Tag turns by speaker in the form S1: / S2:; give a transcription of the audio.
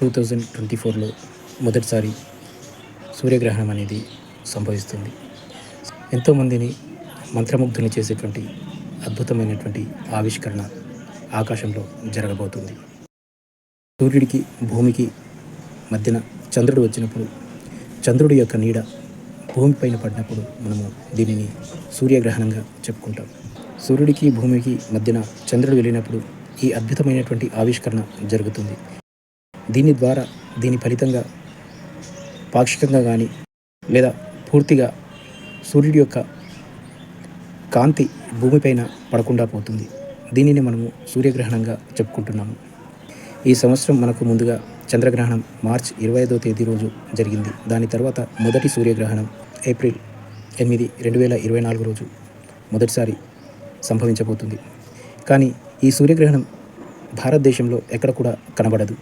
S1: Two thousand twenty ఫోర్లో మొదటిసారి సూర్యగ్రహణం అనేది సంభవిస్తుంది. ఎంతోమందిని మంత్రముగ్ధుని చేసేటువంటి అద్భుతమైనటువంటి ఆవిష్కరణ ఆకాశంలో జరగబోతుంది. సూర్యుడికి భూమికి మధ్యన చంద్రుడు వచ్చినప్పుడు చంద్రుడి యొక్క నీడ భూమిపైన పడినప్పుడు మనము దీనిని సూర్యగ్రహణంగా చెప్పుకుంటాం. సూర్యుడికి భూమికి మధ్యన చంద్రుడు వెళ్ళినప్పుడు ఈ అద్భుతమైనటువంటి ఆవిష్కరణ జరుగుతుంది. దీని ద్వారా దీని ఫలితంగా పాక్షికంగా కానీ లేదా పూర్తిగా సూర్యుడి యొక్క కాంతి భూమిపైన పడకుండా పోతుంది. దీనిని మనము సూర్యగ్రహణంగా చెప్పుకుంటున్నాము. ఈ సంవత్సరం మనకు ముందుగా చంద్రగ్రహణం మార్చ్ ఇరవై ఐదో తేదీ రోజు జరిగింది. దాని తర్వాత మొదటి సూర్యగ్రహణం ఏప్రిల్ ఎనిమిది రెండు వేల ఇరవై నాలుగు రోజు మొదటిసారి సంభవించబోతుంది. కానీ ఈ సూర్యగ్రహణం భారతదేశంలో ఎక్కడ కూడా కనబడదు.